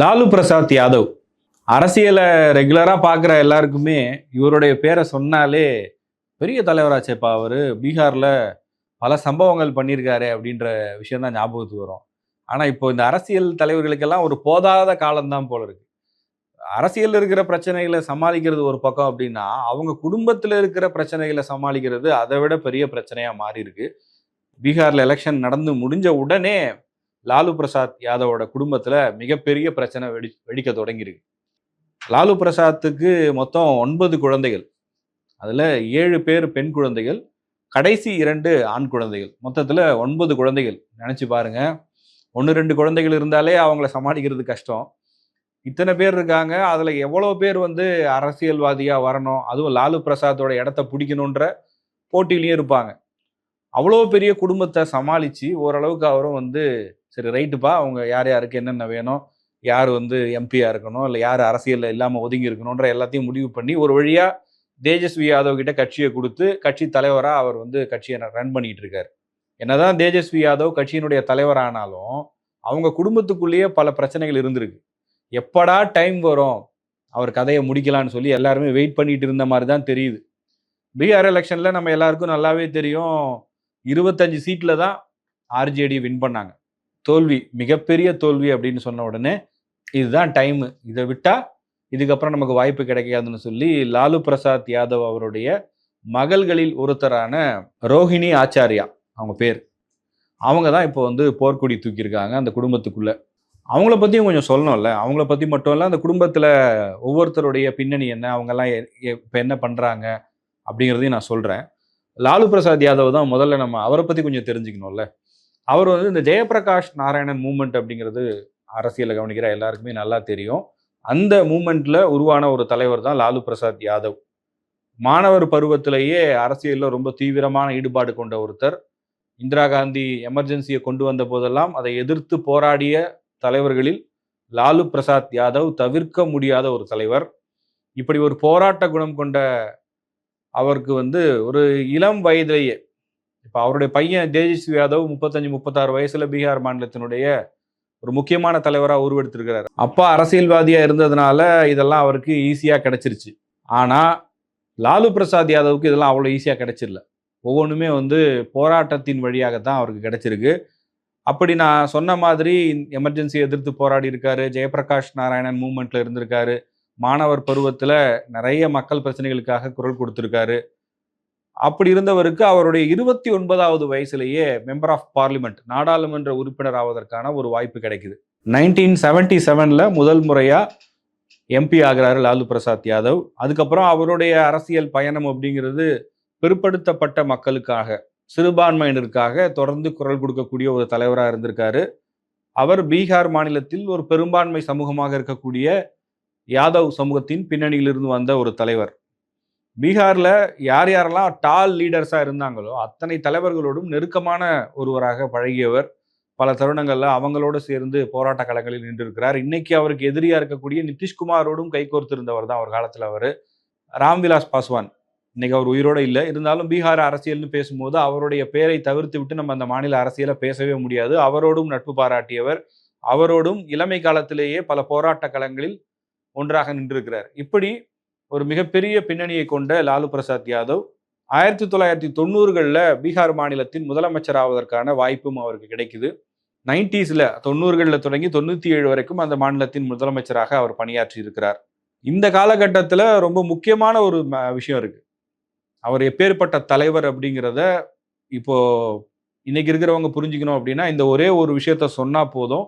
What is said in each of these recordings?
லாலு பிரசாத் யாதவ். அரசியலை ரெகுலராக பார்க்குற எல்லாருக்குமே இவருடைய பேரை சொன்னாலே பெரிய தலைவராச்சேப்பா அவர். பீகாரில் பல சம்பவங்கள் பண்ணியிருக்காரு அப்படின்ற விஷயம் தான் ஞாபகத்துக்கு வரும். ஆனால் இப்போ இந்த அரசியல் தலைவர்களுக்கெல்லாம் ஒரு போதாத காலம்தான் போல இருக்கு. அரசியல் இருக்கிற பிரச்சனைகளை சமாளிக்கிறது ஒரு பக்கம் அப்படின்னா அவங்க குடும்பத்தில் இருக்கிற பிரச்சனைகளை சமாளிக்கிறது அதை விட பெரிய பிரச்சனையாக மாறி இருக்கு பீகாரில் எலெக்ஷன் நடந்து முடிஞ்ச உடனே லாலு பிரசாத் யாதவோட குடும்பத்தில் மிகப்பெரிய பிரச்சனை வெடி வெடிக்க தொடங்கியிருக்கு. லாலு பிரசாத்துக்கு மொத்தம் ஒன்பது குழந்தைகள். அதில் ஏழு பேர் பெண் குழந்தைகள் கடைசி இரண்டு ஆண் குழந்தைகள். மொத்தத்தில் ஒன்பது குழந்தைகள். நினச்சி பாருங்க. ஒன்று ரெண்டு குழந்தைகள் இருந்தாலே அவங்கள சமாளிக்கிறது கஷ்டம். இத்தனை பேர் இருக்காங்க. அதில் எவ்வளோ பேர் வந்து அரசியல்வாதியாக வரணும் அதுவும் லாலு பிரசாத்தோட இடத்த பிடிக்கணுன்ற போட்டியிலையும் இருப்பாங்க. அவ்வளோ பெரிய குடும்பத்தை சமாளித்து ஓரளவுக்கு அவரும் வந்து சரி ரைட்டுப்பா அவங்க யார் யாருக்கு என்னென்ன வேணும் யார் வந்து எம்பியாக இருக்கணும் இல்லை யார் அரசியலில் இல்லாமல் ஒதுங்கி இருக்கணுன்ற எல்லாத்தையும் முடிவு பண்ணி ஒரு வழியாக தேஜஸ்வி யாதவ் கிட்ட கட்சியை கொடுத்து கட்சி தலைவராக அவர் வந்து கட்சியை ரன் பண்ணிட்டு இருக்காரு. என்னதான் தேஜஸ்வி யாதவ் கட்சியினுடைய தலைவரானாலும் அவங்க குடும்பத்துக்குள்ளேயே பல பிரச்சனைகள் இருந்திருக்கு. எப்படா டைம் வரும் அவர் கதையை முடிக்கலாம்னு சொல்லி எல்லாருமே வெயிட் பண்ணிட்டு இருந்த மாதிரி தான் தெரியுது. பீகார் எலெக்ஷனில் நம்ம எல்லாருக்கும் நல்லாவே தெரியும் இருபத்தஞ்சு சீட்டில் தான் ஆர்ஜேடி வின் பண்ணாங்க. தோல்வி மிகப்பெரிய தோல்வி அப்படின்னு சொன்ன உடனே இதுதான் டைமு இதை விட்டால் இதுக்கப்புறம் நமக்கு வாய்ப்பு கிடைக்காதுன்னு சொல்லி லாலு பிரசாத் யாதவ் அவருடைய மகள்களில் ஒருத்தரான ரோஹிணி ஆச்சாரியா அவங்க பேர். அவங்க தான் இப்போ வந்து போர்க்கொடி தூக்கியிருக்காங்க அந்த குடும்பத்துக்குள்ளே. அவங்கள பற்றியும் கொஞ்சம் சொல்லணும்ல. அவங்கள பற்றி மட்டும் இல்லை அந்த குடும்பத்தில் ஒவ்வொருத்தருடைய பின்னணி என்ன அவங்கெல்லாம் இப்போ என்ன பண்ணுறாங்க அப்படிங்கிறதையும் நான் சொல்கிறேன் லாலு பிரசாத் யாதவ் தான் முதல்ல நம்ம அவரை பற்றி கொஞ்சம் தெரிஞ்சுக்கணும்ல. அவர் வந்து இந்த ஜெயபிரகாஷ் நாராயணன் மூமெண்ட் அப்படிங்கிறது அரசியலை கவனிக்கிற எல்லாருக்குமே நல்லா தெரியும். அந்த மூமெண்ட்ல உருவான ஒரு தலைவர் தான் லாலு பிரசாத் யாதவ். மாணவர் பருவத்திலேயே அரசியலில் ரொம்ப தீவிரமான ஈடுபாடு கொண்ட ஒருத்தர். இந்திரா காந்தி எமர்ஜென்சியை கொண்டு வந்த போதெல்லாம் அதை எதிர்த்து போராடிய தலைவர்களில் லாலு பிரசாத் யாதவ் தவிர்க்க முடியாத ஒரு தலைவர். இப்படி ஒரு போராட்ட குணம் கொண்ட அவருக்கு வந்து ஒரு இளம் வயதிலேயே இப்போ அவருடைய பையன் தேஜஸ்வி யாதவ் முப்பத்தஞ்சு முப்பத்தாறு வயசுல பீகார் மாநிலத்தினுடைய ஒரு முக்கியமான தலைவராக உருவெடுத்திருக்கிறார். அப்பா அரசியல்வாதியாக இருந்ததுனால இதெல்லாம் அவருக்கு ஈஸியாக கிடைச்சிருச்சு. ஆனால் லாலு பிரசாத் யாதவுக்கு இதெல்லாம் அவ்வளோ ஈஸியாக கிடைச்சிடல. ஒவ்வொன்றுமே வந்து போராட்டத்தின் வழியாகத்தான் அவருக்கு கிடைச்சிருக்கு. அப்படி நான் சொன்ன மாதிரி எமர்ஜென்சி எதிர்த்து போராடி இருக்காரு. ஜெயபிரகாஷ் நாராயணன் மூமெண்ட்ல இருந்திருக்காரு. மாணவர் பருவத்தில் நிறைய மக்கள் பிரச்சனைகளுக்காக குரல் கொடுத்துருக்காரு. அப்படி இருந்தவருக்கு அவருடைய இருபத்தி ஒன்பதாவது வயசுலேயே மெம்பர் ஆஃப் பார்லிமெண்ட் நாடாளுமன்ற உறுப்பினர் ஆவதற்கான ஒரு வாய்ப்பு கிடைக்குது. நைன்டீன் செவன்டி செவனில் முதல் முறையாக எம்பி ஆகிறாரு லாலு பிரசாத் யாதவ். அதுக்கப்புறம் அவருடைய அரசியல் பயணம் அப்படிங்கிறது பிற்படுத்தப்பட்ட மக்களுக்காக சிறுபான்மையினருக்காக தொடர்ந்து குரல் கொடுக்கக்கூடிய ஒரு தலைவராக இருந்திருக்காரு. அவர் பீகார் மாநிலத்தில் ஒரு பெரும்பான்மை சமூகமாக இருக்கக்கூடிய யாதவ் சமூகத்தின் பின்னணியிலிருந்து வந்த ஒரு தலைவர். பீகாரில் யார் யாரெல்லாம் டால் லீடர்ஸாக இருந்தாங்களோ அத்தனை தலைவர்களோடும் நெருக்கமான ஒருவராக பழகியவர். பல தருணங்களில் அவங்களோட சேர்ந்து போராட்ட களங்களில் நின்றிருக்கிறார். இன்னைக்கு அவருக்கு எதிரியாக இருக்கக்கூடிய நிதிஷ்குமாரோடும் கைகோர்த்திருந்தவர் தான் ஒரு காலத்தில் அவர். ராம்விலாஸ் பாஸ்வான். இன்னைக்கு அவர் உயிரோட இல்லை. இருந்தாலும் பீகார் அரசியல்னு பேசும்போது அவருடைய பெயரை தவிர்த்து விட்டு நம்ம அந்த மாநில அரசியலை பேசவே முடியாது. அவரோடும் நட்பு பாராட்டியவர். அவரோடும் இளமை காலத்திலேயே பல போராட்ட களங்களில் ஒன்றாக நின்றிருக்கிறார். இப்படி ஒரு மிகப்பெரிய பின்னணியை கொண்ட லாலு பிரசாத் யாதவ் ஆயிரத்தி தொள்ளாயிரத்தி தொண்ணூறுகளில் பீகார் மாநிலத்தின் முதலமைச்சர் ஆவதற்கான வாய்ப்பும் அவருக்கு கிடைக்குது. நைன்டிஸில் தொண்ணூறுகளில் தொடங்கி தொண்ணூற்றி ஏழு வரைக்கும் அந்த மாநிலத்தின் முதலமைச்சராக அவர் பணியாற்றி இருக்கிறார். இந்த காலகட்டத்தில் ரொம்ப முக்கியமான ஒரு ம- விஷயம் இருக்குது அவர் எப்பேற்பட்ட தலைவர் அப்படிங்கிறத இப்போ இன்னைக்கு இருக்கிறவங்க புரிஞ்சுக்கணும் அப்படின்னா இந்த ஒரே ஒரு விஷயத்த சொன்னா போதும்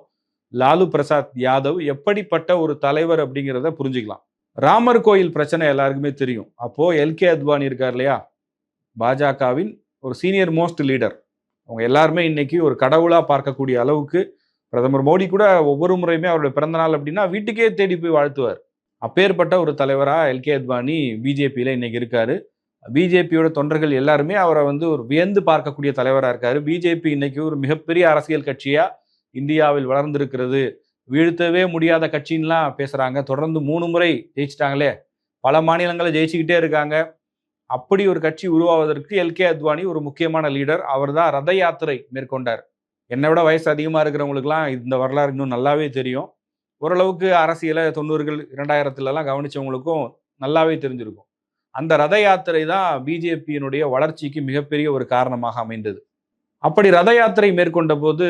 லாலு பிரசாத் யாதவ் எப்படிப்பட்ட ஒரு தலைவர் அப்படிங்கிறத புரிஞ்சுக்கலாம். ராமர் கோயில் பிரச்சனை எல்லாருக்குமே தெரியும். அப்போ எல்கே அத்வானி இருக்கார் இல்லையா? பாஜகவின் ஒரு சீனியர் மோஸ்ட் லீடர் அவங்க எல்லாருமே இன்னைக்கு ஒரு கடவுளா பார்க்கக்கூடிய அளவுக்கு பிரதமர் மோடி கூட ஒவ்வொரு முறையுமே அவருடைய பிறந்த நாள் அப்படின்னா வீட்டுக்கே தேடி போய் வாழ்த்துவார். அப்பேற்பட்ட ஒரு தலைவரா எல்கே அத்வானி பிஜேபியில இன்னைக்கு இருக்காரு. பிஜேபியோட தொண்டர்கள் எல்லாருமே அவரை வந்து ஒரு வியந்து பார்க்கக்கூடிய தலைவராக இருக்காரு. பிஜேபி இன்னைக்கு ஒரு மிகப்பெரிய அரசியல் கட்சியா இந்தியாவில் வளர்ந்திருக்கிறது. வீழ்த்தவே முடியாத கட்சின்லாம் பேசுகிறாங்க தொடர்ந்து மூணு முறை ஜெயிச்சிட்டாங்களே. பல மாநிலங்களை ஜெயிச்சுக்கிட்டே இருக்காங்க. அப்படி ஒரு கட்சி உருவாவதற்கு எல்கே அத்வானி ஒரு முக்கியமான லீடர். அவர் தான் ரத யாத்திரை மேற்கொண்டார். என்னை விட வயசு அதிகமாக இருக்கிறவங்களுக்குலாம் இந்த வரலாறு இன்னும் நல்லாவே தெரியும். ஓரளவுக்கு அரசியலை தொண்ணூறுகள் இரண்டாயிரத்துலலாம் கவனிச்சவங்களுக்கும் நல்லாவே தெரிஞ்சிருக்கும். அந்த ரத யாத்திரை தான் பிஜேபியினுடைய வளர்ச்சிக்கு மிகப்பெரிய ஒரு காரணமாக அமைந்தது. அப்படி ரத யாத்திரை மேற்கொண்ட போது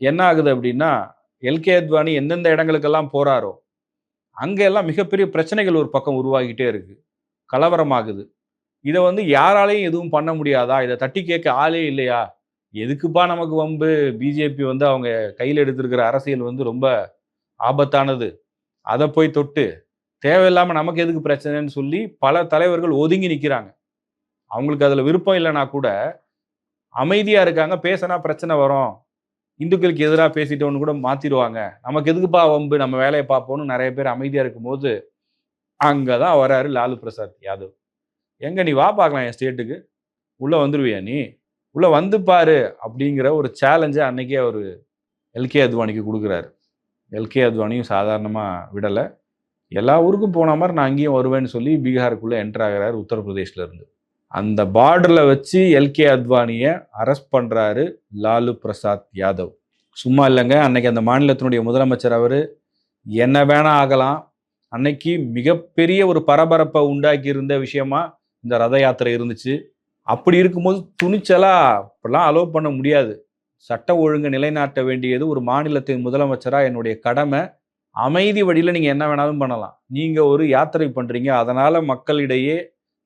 என்ன ஆகுது அப்படின்னா எல்கே அத்வானி எந்தெந்த இடங்களுக்கெல்லாம் போறாரோ அங்கெல்லாம் மிகப்பெரிய பிரச்சனைகள் ஒரு பக்கம் உருவாகிட்டே இருக்குது கலவரமாகுது. இதை வந்து யாராலையும் எதுவும் பண்ண முடியாதா? இதை தட்டி கேட்க ஆளே இல்லையா? எதுக்குப்பா நமக்கு வம்பு? பிஜேபி வந்து அவங்க கையில் எடுத்திருக்கிற அரசியல் வந்து ரொம்ப ஆபத்தானது. அதை போய் தொட்டு தேவையில்லாமல் நமக்கு எதுக்கு பிரச்சனைன்னு சொல்லி பல தலைவர்கள் ஒதுங்கி நிற்கிறாங்க அவங்களுக்கு அதில் விருப்பம் இல்லைன்னா கூட அமைதியாக இருக்காங்க பேசினா பிரச்சனை வரும். இந்துக்களுக்கு எதிராக பேசிட்டோன்னு கூட மாத்திடுவாங்க. நமக்கு எதுக்குப்பா வம்பு? நம்ம வேலையை பார்ப்போம்னு நிறைய பேர் அமைதியாக இருக்கும்போது அங்கே தான் வராரு லாலு பிரசாத் யாதவ். எங்கே நீ வா பார்க்கலாம் என் ஸ்டேட்டுக்கு உள்ளே வந்துடுவியா நீ? உள்ளே வந்து பாரு அப்படிங்கிற ஒரு சேலஞ்சை அன்னைக்கே அவர் எல்கே அத்வானிக்கு கொடுக்குறாரு. எல்கே அத்வானியும் சாதாரணமாக விடலை. எல்லா ஊருக்கும் போன மாதிரி நான் அங்கேயும் வருவேன்னு சொல்லி பீகாருக்குள்ளே என்ட்ராகிறார் ஆகிறாரு இருந்து. அந்த பார்டரில் வச்சு எல்கே அத்வானியை அரெஸ்ட் பண்ணுறாரு லாலு பிரசாத் யாதவ். சும்மா இல்லைங்க அன்னைக்கு அந்த மாநிலத்தினுடைய முதலமைச்சர் அவர் என்ன வேணா ஆகலாம். அன்னைக்கு மிகப்பெரிய ஒரு பரபரப்பை உண்டாக்கி இருந்த விஷயமா இந்த ரத யாத்திரை இருந்துச்சு. அப்படி இருக்கும்போது துணிச்சலாக இப்படிலாம் அலோவ் பண்ண முடியாது. சட்ட ஒழுங்கு நிலைநாட்ட வேண்டியது ஒரு மாநிலத்தின் முதலமைச்சராக என்னுடைய கடமை. அமைதி வழியில் நீங்கள் என்ன வேணாலும் பண்ணலாம். நீங்கள் ஒரு யாத்திரை பண்ணுறீங்க அதனால் மக்களிடையே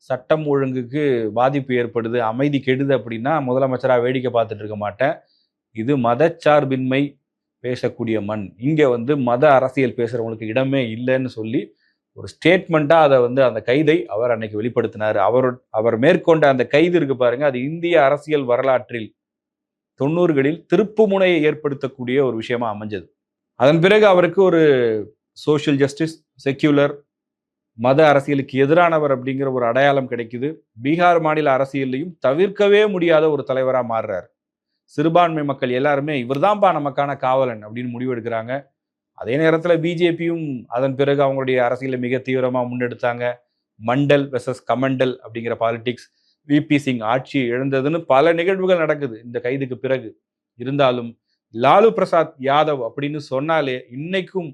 சட்டம் ஒழுங்குக்கு பாதிப்பு ஏற்படுது அமைதி கெடுது அப்படின்னா முதலமைச்சராக வேடிக்கை பார்த்துட்டு இருக்க மாட்டேன். இது மதச்சார்பின்மை பேசக்கூடிய மண். இங்கே வந்து மத அரசியல் பேசுகிறவங்களுக்கு இடமே இல்லைன்னு சொல்லி ஒரு ஸ்டேட்மெண்ட்டாக அதை வந்து அந்த கைதை அவர் அன்னைக்கு வெளிப்படுத்தினார். அவர் அவர் மேற்கொண்ட அந்த கைது இருக்கு பாருங்க அது இந்திய அரசியல் வரலாற்றில் தொண்ணூறுகளில் திருப்பு முனையை ஏற்படுத்தக்கூடிய ஒரு விஷயமா அமைஞ்சது. அதன் பிறகு அவருக்கு ஒரு சோஷியல் ஜஸ்டிஸ் செக்யூலர் மத அரசியலுக்கு எதிரானவர் அப்படிங்கிற ஒரு அடையாளம் கிடைக்குது. பீகார் மாநில அரசியல்லையும் தவிர்க்கவே முடியாத ஒரு தலைவராக மாறுறார். சிறுபான்மை மக்கள் எல்லாருமே இவர்தான்ப்பா நமக்கான காவலன் அப்படின்னு முடிவெடுக்கிறாங்க. அதே நேரத்தில் பிஜேபியும் அதன் பிறகு அவங்களுடைய அரசியலை மிக தீவிரமாக முன்னெடுத்தாங்க. மண்டல் வெர்சஸ் கமண்டல் அப்படிங்கிற பாலிடிக்ஸ் விபி சிங் ஆட்சி இழந்ததுன்னு பல நிகழ்வுகள் நடக்குது இந்த கைதுக்கு பிறகு. இருந்தாலும் லாலு பிரசாத் யாதவ் அப்படின்னு சொன்னாலே இன்னைக்கும்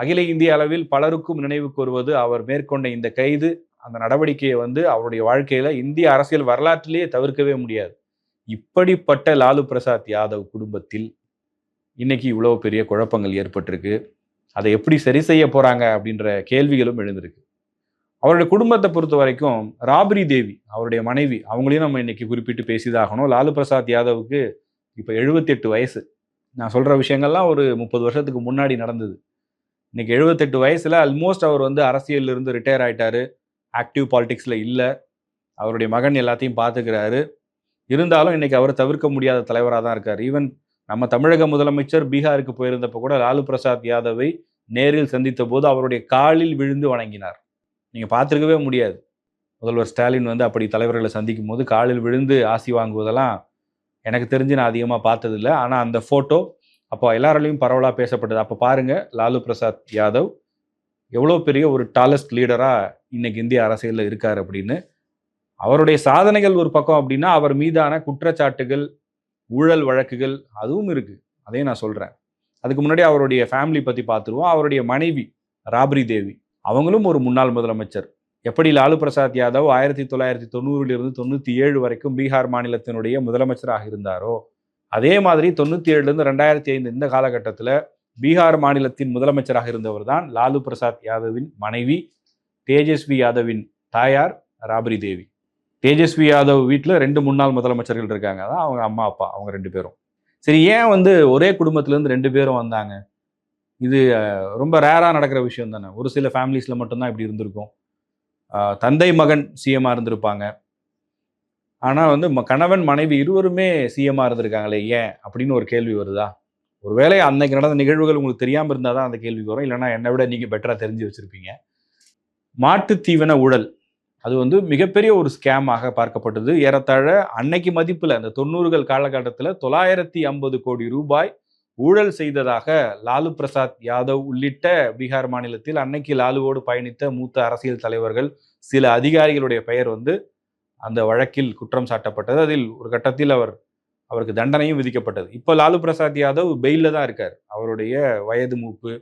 அகில இந்திய அளவில் பலருக்கும் நினைவுக்கு வருவது அவர் மேற்கொண்ட இந்த கைது அந்த நடவடிக்கையை வந்து அவருடைய வாழ்க்கையில இந்திய அரசியல் வரலாற்றிலேயே தவிர்க்கவே முடியாது. இப்படிப்பட்ட லாலு பிரசாத் யாதவ் குடும்பத்தில் இன்னைக்கு இவ்வளவு பெரிய குழப்பங்கள் ஏற்பட்டிருக்கு. அதை எப்படி சரி செய்ய போறாங்க அப்படின்ற கேள்விகளும் எழுந்திருக்கு. அவருடைய குடும்பத்தை பொறுத்த வரைக்கும் ராபரி தேவி அவருடைய மனைவி அவங்களையும் நம்ம இன்னைக்கு குறிப்பிட்டு பேசிதாகணும் லாலு பிரசாத் யாதவுக்கு இப்போ எழுபத்தெட்டு வயசு. நான் சொல்ற விஷயங்கள்லாம் ஒரு முப்பது வருஷத்துக்கு முன்னாடி நடந்தது. இன்னைக்கு எழுபத்தெட்டு வயசில் ஆல்மோஸ்ட் அவர் வந்து அரசியல்ல இருந்து ரிட்டையர் ஆயிட்டாரு. ஆக்டிவ் பாலிட்டிக்ஸில் இல்லை. அவருடைய மகன் எல்லாத்தையும் பார்த்துக்கிறாரு இருந்தாலும் இன்னைக்கு அவர் தவிர்க்க முடியாத தலைவராக தான் இருக்கார். ஈவன் நம்ம தமிழக முதலமைச்சர் பீகாருக்கு போயிருந்தப்போ கூட லாலு பிரசாத் யாதவை நேரில் சந்தித்த போது அவருடைய காலில் விழுந்து வணங்கினார். நீங்கள் பார்த்துருக்கவே முடியாது. முதல்வர் ஸ்டாலின் வந்து அப்படி தலைவர்களை சந்திக்கும் போது காலில் விழுந்து ஆசி வாங்குவதெல்லாம் எனக்கு தெரிஞ்சு நான் அதிகமாக பார்த்ததில்ல. ஆனால் அந்த ஃபோட்டோ அப்போ எல்லாராலையும் பரவலாக பேசப்பட்டது. அப்போ பாருங்கள் லாலு பிரசாத் யாதவ் எவ்வளோ பெரிய ஒரு டாலஸ்ட் லீடராக இன்னைக்கு இந்திய அரசியலில் இருக்கார் அப்படின்னு. அவருடைய சாதனைகள் ஒரு பக்கம் அப்படின்னா அவர் மீதான குற்றச்சாட்டுகள் ஊழல் வழக்குகள் அதுவும் இருக்குது அதையும் நான் சொல்கிறேன் அதுக்கு முன்னாடி அவருடைய ஃபேமிலி பற்றி பார்த்துருவோம். அவருடைய மனைவி ராப்ரி தேவி அவங்களும் ஒரு முன்னாள் முதலமைச்சர். எப்படி லாலு பிரசாத் யாதவ் ஆயிரத்தி தொள்ளாயிரத்தி தொண்ணூறிலிருந்து தொண்ணூற்றி ஏழு வரைக்கும் பீகார் மாநிலத்தினுடைய முதலமைச்சராக இருந்தாரோ அதே மாதிரி தொண்ணூற்றி ஏழுலேருந்து ரெண்டாயிரத்தி ஐந்து இந்த காலகட்டத்தில் பீகார் மாநிலத்தின் முதலமைச்சராக இருந்தவர் தான் லாலு பிரசாத் யாதவின் மனைவி தேஜஸ்வி யாதவின் தாயார் ராபரி தேவி. தேஜஸ்வி யாதவ் வீட்டில் ரெண்டு முன்னாள் முதலமைச்சர்கள் இருக்காங்க. அதான் அவங்க அம்மா அப்பா அவங்க ரெண்டு பேரும். சரி ஏன் வந்து ஒரே குடும்பத்துலேருந்து ரெண்டு பேரும் வந்தாங்க? இது ரொம்ப ரேராக நடக்கிற விஷயம் தானே. ஒரு சில ஃபேமிலிஸில் மட்டும்தான் இப்படி இருந்திருக்கும். தந்தை மகன் சிஎம்மாக இருந்திருப்பாங்க. ஆனால் வந்து ம- கணவன் மனைவி இருவருமே சிஎம்மாக இருந்திருக்காங்களே ஏன்? அப்படின்னு ஒரு கேள்வி வருதா? ஒருவேளை அன்னைக்கு நடந்த நிகழ்வுகள் உங்களுக்கு தெரியாமல் இருந்தால் தான் அந்த கேள்வி வரும். இல்லைன்னா என்னை விட நீங்கள் பெட்டராக தெரிஞ்சு வச்சுருப்பீங்க. மாட்டு தீவன ஊழல் அது வந்து மிகப்பெரிய ஒரு ஸ்கேமாக பார்க்கப்பட்டது. ஏறத்தாழ அன்னைக்கு மதிப்பில் அந்த தொண்ணூறுகள் காலகட்டத்தில் தொள்ளாயிரத்தி ஐம்பது கோடி ரூபாய் ஊழல் செய்ததாக லாலு பிரசாத் யாதவ் உள்ளிட்ட பீகார் மாநிலத்தில் அன்னைக்கு லாலுவோடு பயணித்த மூத்த அரசியல் தலைவர்கள் சில அதிகாரிகளுடைய பெயர் வந்து அந்த வழக்கில் குற்றம் சாட்டப்பட்டது. அதில் ஒரு கட்டத்தில் அவர் அவருக்கு தண்டனையும் விதிக்கப்பட்டது. இப்போ லாலு பிரசாத் யாதவ் பெயிலில் தான் இருக்கார். அவருடைய வயது மூப்பு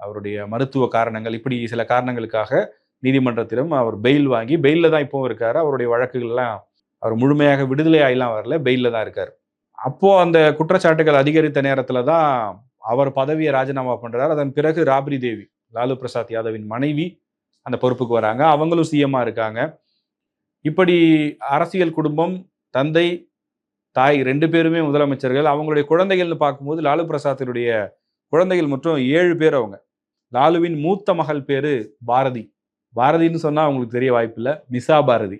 அவருடைய மருத்துவ காரணங்கள் இப்படி சில காரணங்களுக்காக நீதிமன்றத்திலும் அவர் பெயில் வாங்கி பெயிலில் தான் இப்போவும் இருக்கார். அவருடைய வழக்குகள்லாம் அவர் முழுமையாக விடுதலை ஆகிலாம் வரல. பெயிலில் தான் இருக்கார். அப்போது அந்த குற்றச்சாட்டுகள் அதிகரித்த நேரத்தில் தான் அவர் பதவியை ராஜினாமா பண்ணுறார் அதன் பிறகு ராப்ரி தேவி லாலு பிரசாத் யாதவின் மனைவி அந்த பொறுப்புக்கு வராங்க. அவங்களும் சிஎம்மாக இருக்காங்க. இப்படி அரசியல் குடும்பம் தந்தை தாய் ரெண்டு பேருமே முதலமைச்சர்கள் அவங்களுடைய குழந்தைகள்னு பார்க்கும்போது லாலு பிரசாத்தினுடைய குழந்தைகள் மற்றும் ஏழு பேர் அவங்க. லாலுவின் மூத்த மகள் பேரு பாரதி. பாரதின்னு சொன்னால் அவங்களுக்கு தெரிய வாய்ப்பில்லை மிசா பாரதி.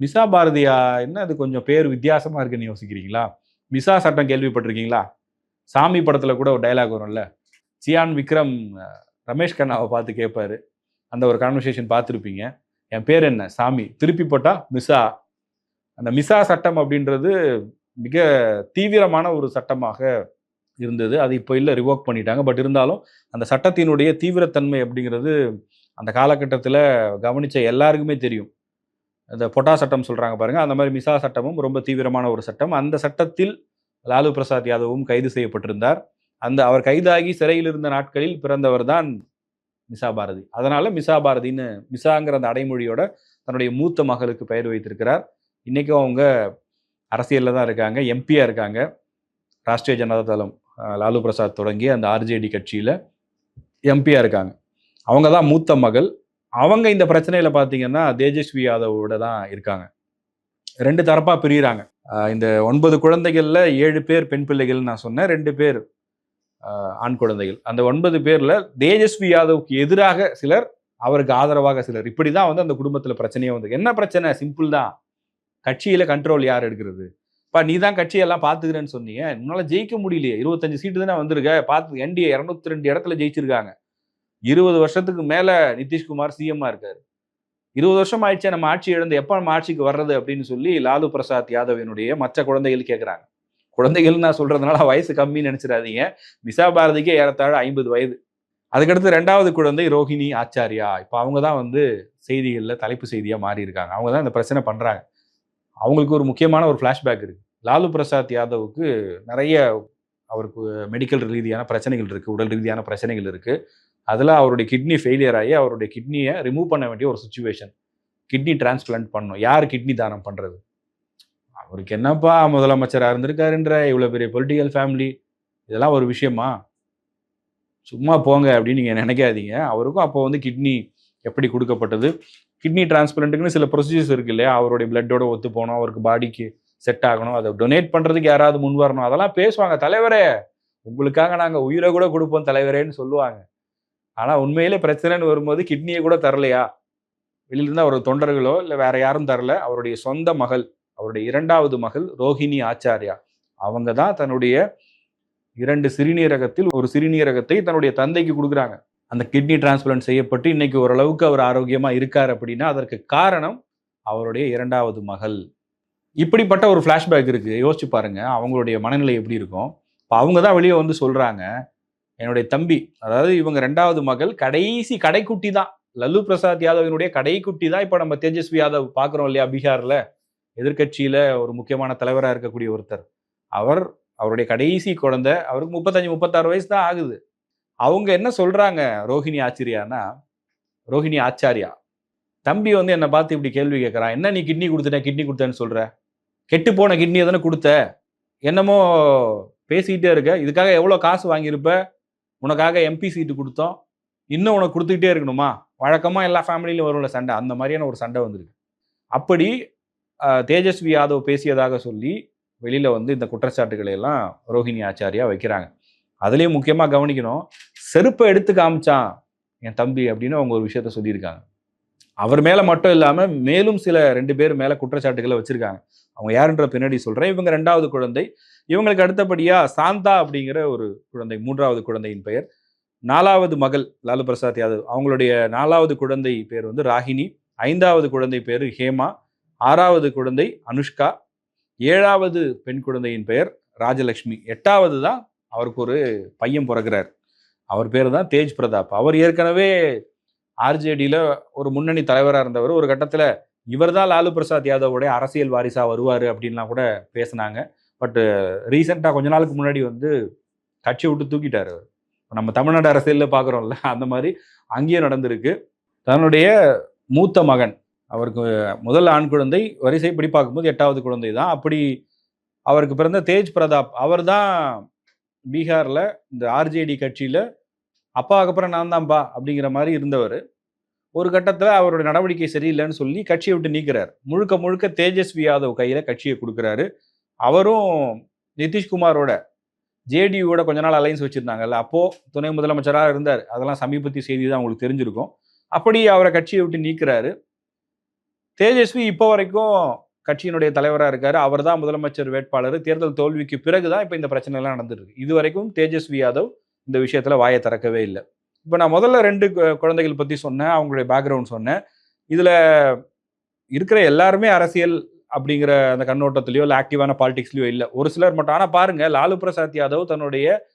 மிசா பாரதியா என்ன அது கொஞ்சம் பேர் வித்தியாசமாக இருக்குன்னு யோசிக்கிறீங்களா? மிசா சட்டம் கேள்விப்பட்டிருக்கீங்களா? சாமி படத்தில் கூட ஒரு டைலாக் வரும்ல. சியான் விக்ரம் ரமேஷ் கண்ணாவை பார்த்து கேட்பாரு அந்த ஒரு கான்வர்சேஷன் பார்த்துருப்பீங்க. என் பேர் என்ன? சாமி. திருப்பி போட்டா மிசா. அந்த மிசா சட்டம் அப்படின்றது மிக தீவிரமான ஒரு சட்டமாக இருந்தது. அது இப்போ இல்லை ரிவோக் பண்ணிட்டாங்க. பட் இருந்தாலும் அந்த சட்டத்தினுடைய தீவிரத்தன்மை அப்படிங்கிறது அந்த காலகட்டத்தில் கவனித்த எல்லாருக்குமே தெரியும். இந்த பொட்டா சட்டம் சொல்கிறாங்க பாருங்கள் அந்த மாதிரி மிசா சட்டமும் ரொம்ப தீவிரமான ஒரு சட்டம். அந்த சட்டத்தில் லாலு பிரசாத் யாதவும் கைது செய்யப்பட்டிருந்தார். அந்த அவர் கைதாகி சிறையில் இருந்த நாட்களில் பிறந்தவர் தான் மிசா பாரதி அதனால மிசா பாரதின்னு மிசாங்கிற அந்த அடைமொழியோட தன்னுடைய மூத்த மகளுக்கு பெயர் வைத்திருக்கிறார். இன்றைக்கும் அவங்க அரசியலில் தான் இருக்காங்க எம்பியாக இருக்காங்க. ராஷ்டிரிய ஜனதா தளம் லாலு பிரசாத் தொடங்கி அந்த ஆர்ஜேடி கட்சியில் எம்பியாக இருக்காங்க. அவங்க தான் மூத்த மகள். அவங்க இந்த பிரச்சனையில் பார்த்தீங்கன்னா தேஜஸ்வி யாதவோட தான் இருக்காங்க. ரெண்டு தரப்பாக பிரிகிறாங்க இந்த ஒன்பது குழந்தைகளில் ஏழு பேர் பெண் பிள்ளைகள்னு நான் சொன்னேன். ரெண்டு பேர் ஆண் குழந்தைகள். அந்த ஒன்பது பேர்ல தேஜஸ்வி யாதவுக்கு எதிராக சிலர் அவருக்கு ஆதரவாக சிலர். இப்படிதான் வந்து அந்த குடும்பத்துல பிரச்சனையே வந்து என்ன பிரச்சனை? சிம்பிள் தான். கட்சியில கண்ட்ரோல் யார் எடுக்கிறது? இப்போ நீ தான் கட்சியெல்லாம் பார்த்துக்கிறேன்னு சொன்னீங்க. உன்னால ஜெயிக்க முடியலையே. இருபத்தஞ்சு சீட்டு தானே வந்திருக்க? பார்த்து என்டிஏ இருநூத்தி ரெண்டு இடத்துல ஜெயிச்சிருக்காங்க. இருபது வருஷத்துக்கு மேல நிதிஷ்குமார் சிஎம்மா இருக்காரு. இருபது வருஷம் ஆயிடுச்சு நம்ம ஆட்சி இழந்து எப்போ நம்ம ஆட்சிக்கு வர்றது அப்படின்னு சொல்லி லாலு பிரசாத் யாதவினுடைய மற்ற குழந்தைகள் கேட்குறாங்க குழந்தைகள் நான் சொல்றதுனால வயசு கம்மின்னு நினைச்சிடாதீங்க. நிசா பாரதிக்கே ஏறத்தாழ ஐம்பது வயது. அதுக்கடுத்து ரெண்டாவது குழந்தை ரோஹிணி ஆச்சாரியா. இப்போ அவங்க தான் வந்து செய்திகளில் தலைப்பு செய்தியாக மாறி இருக்காங்க அவங்க தான் இந்த பிரச்சனை பண்ணுறாங்க அவங்களுக்கு ஒரு முக்கியமான ஒரு ஃப்ளாஷ்பேக் இருக்குது லாலு பிரசாத் யாதவுக்கு நிறைய அவருக்கு மெடிக்கல் ரீதியான பிரச்சனைகள் இருக்குது உடல் ரீதியான பிரச்சனைகள் இருக்குது அதில் அவருடைய கிட்னி ஃபெயிலியர் ஆகி அவருடைய கிட்னியை ரிமூவ் பண்ண வேண்டிய ஒரு சுச்சுவேஷன் கிட்னி டிரான்ஸ்பிளான்ட் பண்ணணும். யார் கிட்னி தானம் பண்ணுறது அவருக்கு என்னப்பா முதலமைச்சராக இருந்திருக்காருன்ற இவ்வளோ பெரிய பொலிட்டிக்கல் ஃபேமிலி இதெல்லாம் ஒரு விஷயமா? சும்மா போங்க அப்படின்னு நீங்கள் நினைக்காதீங்க. அவருக்கும் அப்போ வந்து கிட்னி எப்படி கொடுக்கப்பட்டது? கிட்னி டிரான்ஸ்பிளண்ட்டுக்குன்னு சில ப்ரொசீஜர்ஸ் இருக்கு இல்லையா? அவருடைய பிளட்டோட ஒத்து போகணும் அவருக்கு பாடிக்கு செட் ஆகணும் அதை டொனேட் பண்ணுறதுக்கு யாராவது முன் வரணும் அதெல்லாம் பேசுவாங்க. தலைவரே உங்களுக்காக நாங்கள் உயிரை கூட கொடுப்போம் தலைவரேன்னு சொல்லுவாங்க. ஆனால் உண்மையிலே பிரச்சனைன்னு வரும்போது கிட்னியை கூட தரலையா? வெளியிலிருந்து அவர் தொண்டர்களோ இல்லை வேற யாரும் தரல. அவருடைய சொந்த மகள் அவருடைய இரண்டாவது மகள் ரோஹிணி ஆச்சாரியா. அவங்க தான் தன்னுடைய இரண்டு சிறுநீரகத்தில் ஒரு சிறுநீரகத்தை தன்னுடைய தந்தைக்கு கொடுக்குறாங்க. அந்த கிட்னி டிரான்ஸ்பிளான்ட் செய்யப்பட்டு இன்னைக்கு ஓரளவுக்கு அவர் ஆரோக்கியமா இருக்கார் அப்படின்னா அதற்கு காரணம் அவருடைய இரண்டாவது மகள். இப்படிப்பட்ட ஒரு ஃப்ளாஷ்பேக் இருக்கு. யோசிச்சு பாருங்க. அவங்களுடைய மனநிலை எப்படி இருக்கும்? இப்போ அவங்க தான் வெளியே வந்து சொல்றாங்க. என்னுடைய தம்பி அதாவது இவங்க ரெண்டாவது மகள் கடைசி கடைக்குட்டி தான். லல்லு பிரசாத் யாதவினுடைய கடைக்குட்டி தான். இப்போ நம்ம தேஜஸ்வி யாதவ் பார்க்குறோம் இல்லையா பீகாரில்? எதிர்கட்சியில் ஒரு முக்கியமான தலைவராக இருக்கக்கூடிய ஒருத்தர். அவர் அவருடைய கடைசி குழந்தை அவருக்கு முப்பத்தஞ்சு முப்பத்தாறு வயசு தான் ஆகுது. அவங்க என்ன சொல்கிறாங்க ரோஹிணி ஆச்சரியானா ரோஹிணி ஆச்சாரியா தம்பி வந்து என்னை பார்த்து இப்படி கேள்வி கேட்குறான். என்ன நீ கிட்னி கொடுத்துட்ட கிட்னி கொடுத்தேன்னு சொல்கிற கெட்டு போன கிட்னி தானே கொடுத்த? என்னமோ பேசிக்கிட்டே இருக்க. இதுக்காக எவ்வளோ காசு வாங்கியிருப்ப? உனக்காக எம்பி சீட்டு கொடுத்தோம். இன்னும் உனக்கு கொடுத்துக்கிட்டே இருக்கணுமா? வழக்கமாக எல்லா ஃபேமிலியிலும் வரும்ல சண்டை. அந்த மாதிரியான ஒரு சண்டை வந்திருக்கு. அப்படி தேஜஸ்வி யாதவ் பேசியதாக சொல்லி வெளியில் வந்து இந்த குற்றச்சாட்டுகளை எல்லாம் ரோஹிணி ஆச்சாரியா வைக்கிறாங்க. அதுலேயும் முக்கியமாக கவனிக்கணும் செருப்பை எடுத்து காமிச்சான் என் தம்பி அப்படின்னு அவங்க ஒரு விஷயத்த சொல்லியிருக்காங்க. அவர் மேலே மட்டும் இல்லாமல் மேலும் சில ரெண்டு பேர் மேலே குற்றச்சாட்டுகளை வச்சுருக்காங்க. அவங்க யாருன்ற பின்னாடி சொல்கிறேன் இவங்க ரெண்டாவது குழந்தை இவங்களுக்கு அடுத்தபடியாக சாந்தா அப்படிங்கிற ஒரு குழந்தை மூன்றாவது குழந்தையின் பெயர். நாலாவது மகள் லாலு பிரசாத் யாதவ். அவங்களுடைய நாலாவது குழந்தை பேர் வந்து ராகினி ஐந்தாவது குழந்தை பேர் ஹேமா. ஆறாவது குழந்தை அனுஷ்கா ஏழாவது பெண் குழந்தையின் பெயர் ராஜலக்ஷ்மி எட்டாவது தான் அவருக்கு ஒரு பையன் பிறகுறார் அவர் பேர் தான் தேஜ் பிரதாப். அவர் ஏற்கனவே ஆர்ஜேடியில் ஒரு முன்னணி தலைவராக இருந்தவர். ஒரு கட்டத்தில் இவர் தான் லாலு பிரசாத் யாதவோடைய அரசியல் வாரிசாக வருவார் அப்படின்லாம் கூட பேசினாங்க. பட் ரீசெண்டாக கொஞ்ச நாளுக்கு முன்னாடி வந்து கட்சி விட்டு தூக்கிட்டார் அவர். நம்ம தமிழ்நாடு அரசியலில் பார்க்குறோம்ல அந்த மாதிரி அங்கேயும் நடந்திருக்கு. தன்னுடைய மூத்த மகன் அவருக்கு முதல் ஆண் குழந்தை வரிசைப்படி பார்க்கும்போது எட்டாவது குழந்தை தான். அப்படி அவருக்கு பிறந்த தேஜ் பிரதாப் அவர் தான் பீகாரில் இந்த ஆர்ஜேடி கட்சியில் அப்பாவுக்கு அப்புறம் நான் தான்ப்பா அப்படிங்கிற மாதிரி இருந்தவர். ஒரு கட்டத்தில் அவரோட நடவடிக்கை சரியில்லைன்னு சொல்லி கட்சியை விட்டு நீக்கிறார். முழுக்க முழுக்க தேஜஸ்வி யாதவ் கையில் கட்சியை கொடுக்குறாரு. அவரும் நிதிஷ்குமாரோட ஜேடியூவோட கொஞ்ச நாள் அலைன்ஸ் வச்சுருந்தாங்கல்ல அப்போது துணை முதலமைச்சராக இருந்தார். அதெல்லாம் சமீபத்திய செய்தி தான் உங்களுக்கு தெரிஞ்சிருக்கும். அப்படி அவரை கட்சியை விட்டு நீக்கிறாரு. தேஜஸ்வி இப்போ வரைக்கும் கட்சியினுடைய தலைவராக இருக்காரு. அவர் தான் முதலமைச்சர் வேட்பாளர். தேர்தல் தோல்விக்கு பிறகு தான் இப்போ இந்த பிரச்சனைலாம் நடந்துருக்கு. இது வரைக்கும் தேஜஸ்வி யாதவ் இந்த விஷயத்தில் வாயை திறக்கவே இல்லை. இப்போ நான் முதல்ல ரெண்டு கு- குழந்தைகள் பற்றி சொன்னேன். அவங்களுடைய பேக்ரவுண்ட் சொன்னேன். இதில் இருக்கிற எல்லாருமே அரசியல் அப்படிங்கிற அந்த கண்ணோட்டத்திலயோ இல்லை ஆக்டிவான பாலிடிக்ஸ்லையோ இல்லை. ஒரு சிலர் மட்டும் ஆனால் பாருங்கள் லாலு பிரசாத் யாதவ் தன்னுடைய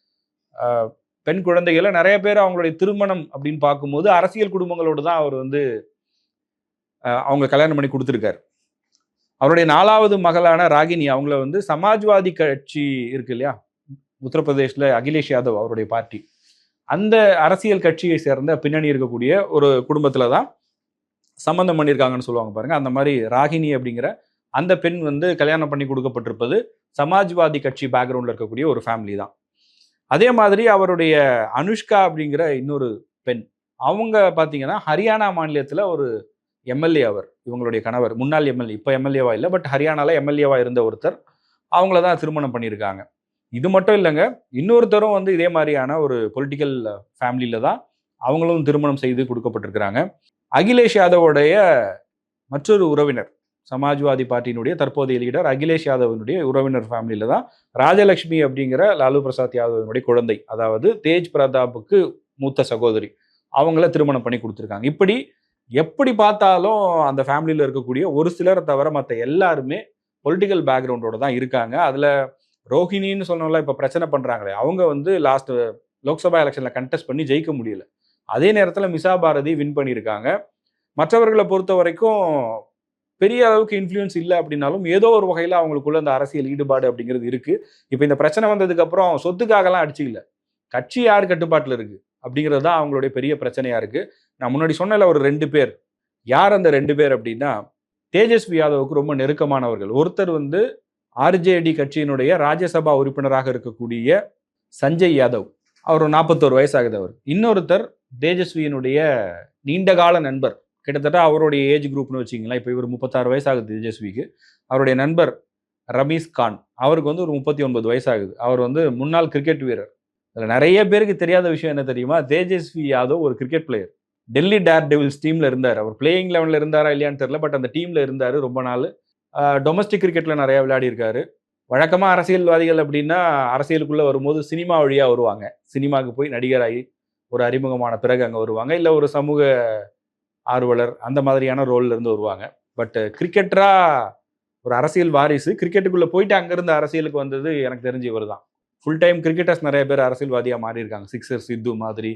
பெண் குழந்தைகளை நிறைய பேர் அவங்களுடைய திருமணம் அப்படின்னு பார்க்கும்போது அரசியல் குடும்பங்களோடு தான் அவர் வந்து அவங்க கல்யாணம் பண்ணி கொடுத்துருக்காரு. அவருடைய நாலாவது மகளான ராகினி அவங்கள வந்து சமாஜ்வாதி கட்சி இருக்கு இல்லையா? உத்தரப்பிரதேஷ்ல அகிலேஷ் யாதவ் அவருடைய பார்ட்டி. அந்த அரசியல் கட்சியை சேர்ந்த பின்னணி இருக்கக்கூடிய ஒரு குடும்பத்தில் தான் சம்மந்தம் பண்ணியிருக்காங்கன்னு சொல்லுவாங்க பாருங்கள் அந்த மாதிரி ராகினி அப்படிங்கிற அந்த பெண் வந்து கல்யாணம் பண்ணி கொடுக்கப்பட்டிருப்பது சமாஜ்வாதி கட்சி பேக்ரவுண்டில் இருக்கக்கூடிய ஒரு ஃபேமிலி தான். அதே மாதிரி அவருடைய அனுஷ்கா அப்படிங்கிற இன்னொரு பெண். அவங்க பார்த்தீங்கன்னா ஹரியானா மாநிலத்தில் ஒரு எம்எல்ஏ அவர் இவங்களுடைய கணவர். முன்னாள் எம்எல்ஏ இப்போ எம்எல்ஏவா இல்லை பட் ஹரியானாவில் எம்எல்ஏவா இருந்த ஒருத்தர் அவங்கள தான் திருமணம் பண்ணியிருக்காங்க. இது மட்டும் இல்லைங்க இன்னொருத்தரும் வந்து இதே மாதிரியான ஒரு பொலிட்டிக்கல் ஃபேமிலியில் தான் அவங்களும் திருமணம் செய்து கொடுக்கப்பட்டிருக்கிறாங்க. அகிலேஷ் யாதவோடைய மற்றொரு உறவினர் சமாஜ்வாதி பார்ட்டியினுடைய தற்போதைய லீடர் அகிலேஷ் யாதவனுடைய உறவினர் ஃபேமிலியில தான் ராஜலட்சுமி அப்படிங்கிற லாலு பிரசாத் யாதவனுடைய குழந்தை அதாவது தேஜ் பிரதாப்புக்கு மூத்த சகோதரி அவங்கள திருமணம் பண்ணி கொடுத்துருக்காங்க. இப்படி எப்படி பார்த்தாலும் அந்த ஃபேமிலியில் இருக்கக்கூடிய ஒரு சிலரை தவிர மற்ற எல்லாருமே பொலிட்டிக்கல் பேக்ரவுண்டோட தான் இருக்காங்க. அதில் ரோஹிணின்னு சொன்னோம்ல இப்போ பிரச்சனை பண்ணுறாங்களே அவங்க வந்து லாஸ்ட் லோக்சபா எலெக்ஷனில் கண்டெஸ்ட் பண்ணி ஜெயிக்க முடியல. அதே நேரத்தில் மிசா பாரதி வின் பண்ணியிருக்காங்க. மற்றவர்களை பொறுத்த வரைக்கும் பெரிய அளவுக்கு இன்ஃப்ளூயன்ஸ் இல்லை அப்படின்னாலும் ஏதோ ஒரு வகையில் அவங்களுக்குள்ள அந்த அரசியல் ஈடுபாடு அப்படிங்கிறது இருக்குது இப்போ இந்த பிரச்சனை வந்ததுக்கப்புறம் சொத்துக்காகலாம் அடிச்சிக்கல. கட்சி யார் கட்டுப்பாட்டில் இருக்குது அப்படிங்கிறது தான் அவங்களுடைய பெரிய பிரச்சனையாக இருக்குது நான் முன்னாடி சொன்னல ஒரு ரெண்டு பேர். யார் அந்த ரெண்டு பேர் அப்படின்னா தேஜஸ்வி யாதவுக்கு ரொம்ப நெருக்கமானவர்கள். ஒருத்தர் வந்து ஆர்ஜேடி கட்சியினுடைய ராஜ்யசபா உறுப்பினராக இருக்கக்கூடிய சஞ்சய் யாதவ். அவர் ஒரு நாற்பத்தோரு வயசாகுது அவர். இன்னொருத்தர் தேஜஸ்வியினுடைய நீண்டகால நண்பர். கிட்டத்தட்ட அவருடைய ஏஜ் குரூப்னு வச்சிங்களேன் இப்போ இவர் முப்பத்தாறு வயசாகுது தேஜஸ்விக்கு. அவருடைய நண்பர் ரமீஸ் கான். அவருக்கு வந்து ஒரு முப்பத்தி ஒன்பது வயசாகுது. அவர் வந்து முன்னாள் கிரிக்கெட் வீரர். அதில் நிறைய பேருக்கு தெரியாத விஷயம் என்ன தெரியுமா? தேஜஸ்வி யாதவ் ஒரு cricket player. Delhi dare devil's டீமில் இருந்தார். அவர் பிளேயிங் லெவலில் இருந்தாரா இல்லையான்னு தெரியல பட் அந்த டீமில் இருந்தார் ரொம்ப நாள். டொமஸ்டிக் கிரிக்கெட்டில் நிறையா விளையாடி வழக்கமாக அரசியல்வாதிகள் அப்படின்னா அரசியலுக்குள்ளே வரும்போது சினிமா வழியாக வருவாங்க. சினிமாவுக்கு போய் நடிகராகி ஒரு அறிமுகமான பிறகு அங்கே வருவாங்க. இல்லை ஒரு சமூக ஆர்வலர் அந்த மாதிரியான ரோலில் இருந்து வருவாங்க. பட் கிரிக்கெட்டராக ஒரு அரசியல் வாரிசு. கிரிக்கெட்டுக்குள்ளே போயிட்டு அங்கேருந்து அரசியலுக்கு வந்தது எனக்கு தெரிஞ்சு இவர் தான். ஃபுல் டைம் கிரிக்கெட்டர்ஸ் நிறைய பேர் அரசியல்வாதியாக மாறி இருக்காங்க சிக்ஸர் சித்து மாதிரி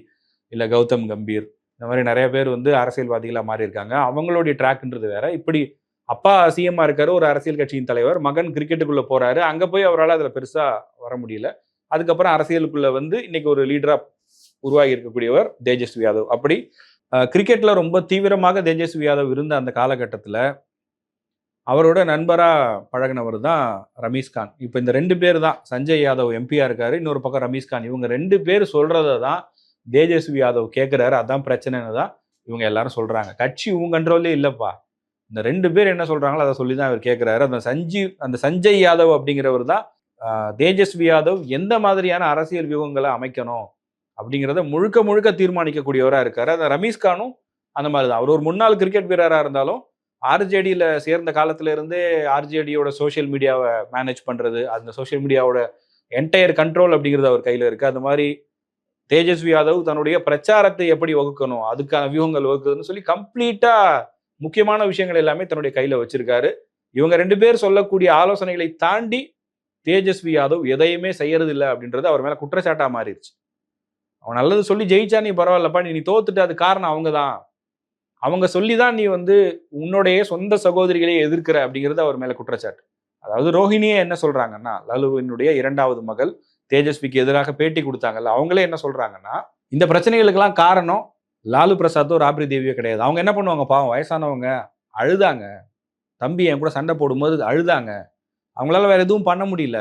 இல்லை கௌதம் கம்பீர். இந்த மாதிரி நிறைய பேர் வந்து அரசியல்வாதிகளாக மாறி இருக்காங்க அவங்களுடைய ட்ராக்ன்றது வேற. இப்படி அப்பா சிஎம்மா இருக்காரு ஒரு அரசியல் கட்சியின் தலைவர். மகன் கிரிக்கெட்டுக்குள்ளே போறாரு. அங்கே போய் அவரால் அதில் பெருசாக வர முடியல. அதுக்கப்புறம் அரசியலுக்குள்ள வந்து இன்னைக்கு ஒரு லீடராக உருவாகி இருக்கக்கூடியவர் தேஜஸ்வி யாதவ். அப்படி கிரிக்கெட்டில் ரொம்ப தீவிரமாக தேஜஸ்வி யாதவ் இருந்த அந்த காலகட்டத்தில் அவரோட நண்பராக பழகினவர் தான் ரமீஸ் கான். இப்போ இந்த ரெண்டு பேர் தான். சஞ்சய் யாதவ் எம்பியாக இருக்காரு. இன்னொரு பக்கம் ரமேஷ்கான் இவங்க ரெண்டு பேர் சொல்கிறத தான் தேஜஸ்வி யாதவ் கேட்குறாரு அதான் பிரச்சனைன்னு தான் இவங்க எல்லாரும் சொல்கிறாங்க கட்சி உங்க கண்ட்ரோல்லே இல்லைப்பா. இந்த ரெண்டு பேர் என்ன சொல்கிறாங்களோ அதை சொல்லி தான் அவர் கேட்குறாரு அந்த சஞ்சீவ் அந்த சஞ்சய் யாதவ் அப்படிங்கிறவர் தான் தேஜஸ்வி யாதவ் எந்த மாதிரியான அரசியல் வியூகங்களை அமைக்கணும் அப்படிங்கிறத முழுக்க முழுக்க தீர்மானிக்கக்கூடியவராக இருக்காரு. அந்த ரமீஸ் கானும் அந்த மாதிரி தான் அவர் ஒரு முன்னாள் கிரிக்கெட் வீரராக இருந்தாலும் ஆர்ஜேடியில் சேர்ந்த காலத்திலேருந்தே ஆர்ஜேடியோட சோஷியல் மீடியாவை மேனேஜ் பண்ணுறது அந்த சோஷியல் மீடியாவோட என்டையர் கண்ட்ரோல் அப்படிங்கிறது அவர் கையில் இருக்குது அந்த மாதிரி தேஜஸ்வி யாதவ் தன்னுடைய பிரச்சாரத்தை எப்படி வகுக்கணும் அதுக்கான வியூகங்கள் வகுக்குதுன்னு சொல்லி கம்ப்ளீட்டா முக்கியமான விஷயங்கள் எல்லாமே தன்னுடைய கையில வச்சிருக்காரு. இவங்க ரெண்டு பேர் சொல்லக்கூடிய ஆலோசனைகளை தாண்டி தேஜஸ்வி யாதவ் எதையுமே செய்யறது இல்லை அப்படின்றது அவர் மேல குற்றச்சாட்டா மாறிடுச்சு. அவன் நல்லது சொல்லி ஜெயிச்சா நீ பரவாயில்லப்பா நீ நீ தோத்துட்டு அது காரணம் அவங்க தான் அவங்க சொல்லி தான் நீ வந்து உன்னுடைய சொந்த சகோதரிகளை எதிர்க்கிற அப்படிங்கிறது அவர் மேல குற்றச்சாட்டு. அதாவது ரோஹிணியே என்ன சொல்றாங்கன்னா லலுவினுடைய இரண்டாவது மகள் தேஜஸ்விக்கு எதிராக பேட்டி கொடுத்தாங்கல்ல அவங்களே என்ன சொல்றாங்கன்னா இந்த பிரச்சனைகளுக்கெல்லாம் காரணம் லாலு பிரசாத்தோ ராப்ரி தேவியோ கிடையாது. அவங்க என்ன பண்ணுவாங்க? பாவம் வயசானவங்க அழுதாங்க. தம்பி என் கூட சண்டை போடும்போது அழுதாங்க. அவங்களால வேற எதுவும் பண்ண முடியல.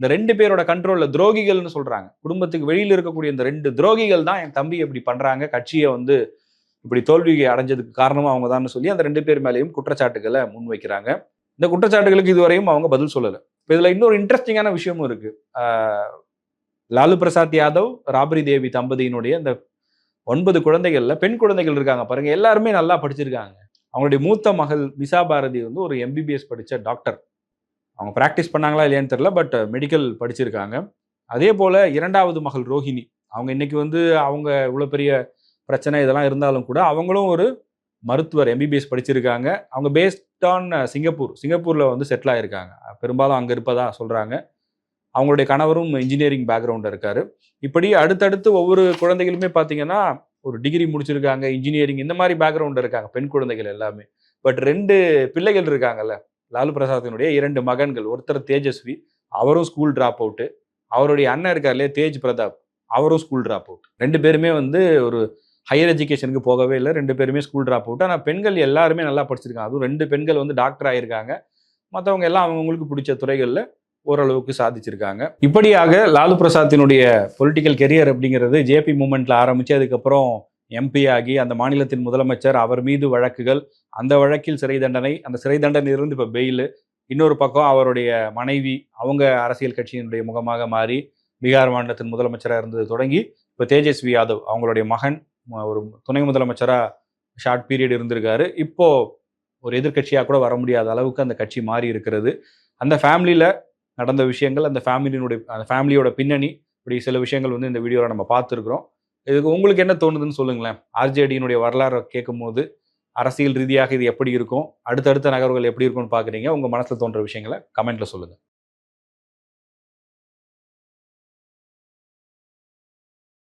இந்த ரெண்டு பேரோட கண்ட்ரோலில் துரோகிகள்னு சொல்கிறாங்க குடும்பத்துக்கு வெளியில் இருக்கக்கூடிய இந்த ரெண்டு துரோகிகள் தான் என் தம்பி இப்படி பண்ணுறாங்க கட்சியை வந்து இப்படி தோல்வியை அடைஞ்சதுக்கு காரணமும் அவங்க தான் சொல்லி அந்த ரெண்டு பேர் மேலேயும் குற்றச்சாட்டுகளை முன்வைக்கிறாங்க. இந்த குற்றச்சாட்டுகளுக்கு இதுவரையும் அவங்க பதில் சொல்லலை. இப்போ இதில் இன்னொரு இன்ட்ரெஸ்டிங்கான விஷயமும் இருக்கு. லாலு பிரசாத் யாதவ் ராபரி தேவி தம்பதியினுடைய இந்த ஒன்பது குழந்தைகள்ல பெண் குழந்தைகள் இருக்காங்க. பாருங்க எல்லாருமே நல்லா படிச்சிருக்காங்க. அவங்களுடைய மூத்த மகள் மிசா பாரதி வந்து ஒரு எம்பிபிஎஸ் படித்த டாக்டர் அவங்க ப்ராக்டிஸ் பண்ணாங்களா இல்லையான்னு தெரில பட் மெடிக்கல் படிச்சிருக்காங்க. அதே போல் இரண்டாவது மகள் ரோஹிணி. அவங்க இன்னைக்கு வந்து அவங்க இவ்வளோ பெரிய பிரச்சனை இதெல்லாம் இருந்தாலும் கூட அவங்களும் ஒரு மருத்துவர் எம்பிபிஎஸ் படிச்சிருக்காங்க. அவங்க பேஸ்ட் ரிட்டர்ன் சிங்கப்பூர். சிங்கப்பூரில் வந்து செட்டில் ஆகியிருக்காங்க பெரும்பாலும் அங்கே இருப்பதா சொல்கிறாங்க அவங்களுடைய கணவரும் இன்ஜினியரிங் பேக்ரவுண்டில் இருக்கார். இப்படி அடுத்தடுத்து ஒவ்வொரு குழந்தைகளுமே பார்த்தீங்கன்னா ஒரு டிகிரி முடிச்சிருக்காங்க இன்ஜினியரிங் இந்த மாதிரி பேக்ரவுண்ட் இருக்காங்க பெண் குழந்தைகள் எல்லாமே. பட் ரெண்டு பிள்ளைகள் இருக்காங்கல்ல லாலு பிரசாத்தினுடைய இரண்டு மகன்கள். ஒருத்தர் தேஜஸ்வி அவரும் ஸ்கூல் ட்ராப் அவுட்டு அவருடைய அண்ணன் இருக்கார் இல்லையா தேஜ் பிரதாப் அவரும் ஸ்கூல் ட்ராப் அவுட் ரெண்டு பேருமே வந்து ஒரு ஹையர் எஜுகேஷனுக்கு போகவே இல்லை. ரெண்டு பேருமே ஸ்கூல் ட்ராப் அவுட் ஆனால் பெண்கள் எல்லாருமே நல்லா படிச்சிருக்காங்க. அதுவும் ரெண்டு பெண்கள் வந்து டாக்டர் ஆகியிருக்காங்க மற்றவங்க எல்லாம் அவங்கவுங்களுக்கு பிடிச்ச துறைகளில் ஓரளவுக்கு சாதிச்சிருக்காங்க. இப்படியாக லாலு பிரசாத்தினுடைய பொலிட்டிக்கல் கெரியர் அப்படிங்கிறது ஜேபி மூமெண்ட்டில் ஆரம்பித்து அதுக்கப்புறம் எம்பி ஆகி அந்த மாநிலத்தின் முதலமைச்சர் அவர் மீது வழக்குகள் அந்த வழக்கில் சிறை தண்டனை அந்த சிறை தண்டனையிலிருந்து இப்போ பெயில் இன்னொரு பக்கம் அவருடைய மனைவி அவங்க அரசியல் கட்சியினுடைய முகமாக மாறி பீகார் மாநிலத்தின் முதலமைச்சராக இருந்தது தொடங்கி இப்போ தேஜஸ்வி யாதவ் அவங்களுடைய மகன் ஒரு துணை முதலமைச்சராக ஷார்ட் பீரியட் இருந்திருக்காரு. இப்போது ஒரு எதிர்க்கட்சியாக கூட வர முடியாத அளவுக்கு அந்த கட்சி மாறி இருக்கிறது. அந்த ஃபேமிலியில் நடந்த விஷயங்கள் அந்த ஃபேமிலியினுடைய அந்த ஃபேமிலியோட பின்னணி இப்படி சில விஷயங்கள் வந்து இந்த வீடியோவில் நம்ம பார்த்துருக்குறோம். இதுக்கு உங்களுக்கு என்ன தோணுதுன்னு சொல்லுங்களேன். ஆர்ஜேடியினுடைய வரலாறை கேட்கும்போது அரசியல் ரீதியாக இது எப்படி இருக்கும்? அடுத்தடுத்த நகர்வுகள் எப்படி இருக்கும்னு பார்க்குறீங்க. உங்கள் மனசில் தோன்ற விஷயங்களை கமெண்ட்டில் சொல்லுங்கள்